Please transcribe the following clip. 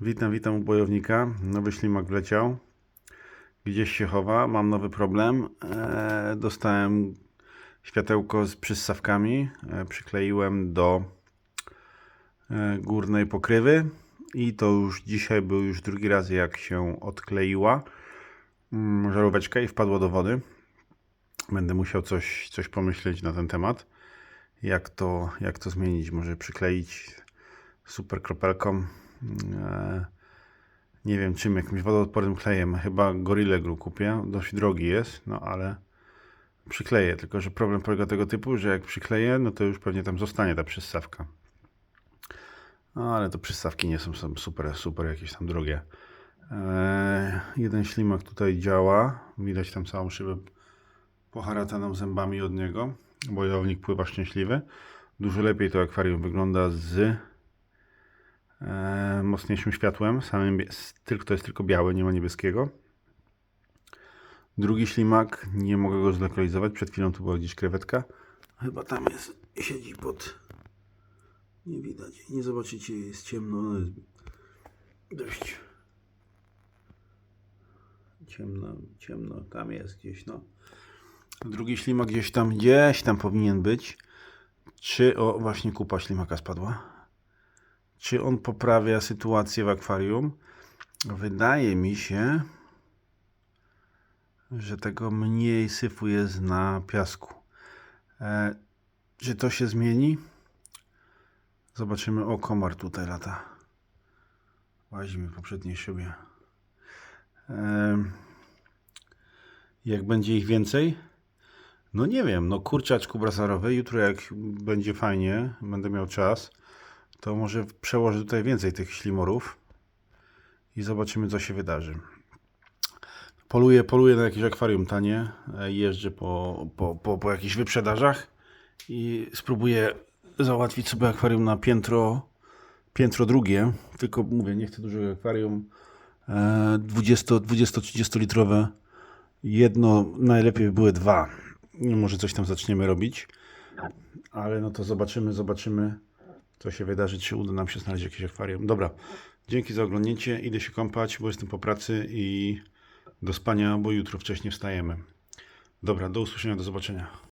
Witam, witam u bojownika. Nowy ślimak wleciał. Gdzieś się chowa. Mam nowy problem. Eee, dostałem światełko z przyssawkami. E, przykleiłem do e, górnej pokrywy. I to już dzisiaj był już drugi raz, jak się odkleiła mm, żaróweczka i wpadła do wody. Będę musiał coś, coś pomyśleć na ten temat. Jak to, jak to zmienić? Może przykleić super kropelką. E, nie wiem czym, jakimś wodoodpornym klejem. Chyba Gorilla Glue kupię. Dość drogi jest, no ale przykleję. Tylko, że problem polega tego typu, że jak przykleję, no to już pewnie tam zostanie ta przystawka. No ale to przystawki nie są, super, super jakieś tam drogie. E, jeden ślimak tutaj działa. Widać tam całą szybę poharataną zębami od niego. Bojownik pływa szczęśliwy. Dużo lepiej to akwarium wygląda z e, mocniejszym światłem. Samym, tylko, to jest tylko białe, nie ma niebieskiego. Drugi ślimak, nie mogę go zlokalizować. Przed chwilą tu była gdzieś krewetka. Chyba tam jest, siedzi pod... Nie widać, nie zobaczycie, jest ciemno. no jest Dość ciemno, ciemno, tam jest gdzieś, no. Drugi ślimak gdzieś tam, gdzieś tam powinien być. Czy, o właśnie kupa ślimaka spadła. Czy on poprawia sytuację w akwarium? Wydaje mi się, że tego mniej syfu jest na piasku. E, czy to się zmieni? Zobaczymy. O, komar tutaj lata. Łazi mi w poprzedniej szybie. E, jak będzie ich więcej? No nie wiem, no kurczaczku brasarowy, jutro jak będzie fajnie, będę miał czas, to może przełożę tutaj więcej tych ślimorów i zobaczymy co się wydarzy. Poluję, poluję na jakieś akwarium tanie, e, jeżdżę po, po, po, po jakichś wyprzedażach i spróbuję załatwić sobie akwarium na piętro, piętro drugie, tylko mówię, nie chcę dużego akwarium, e, 20 20-30 litrowe, jedno, najlepiej by były dwa. Może coś tam zaczniemy robić, ale no to zobaczymy, zobaczymy, co się wydarzy, czy uda nam się znaleźć jakieś akwarium. Dobra, dzięki za oglądnięcie, idę się kąpać, bo jestem po pracy i do spania, bo jutro wcześniej wstajemy. Dobra, do usłyszenia, do zobaczenia.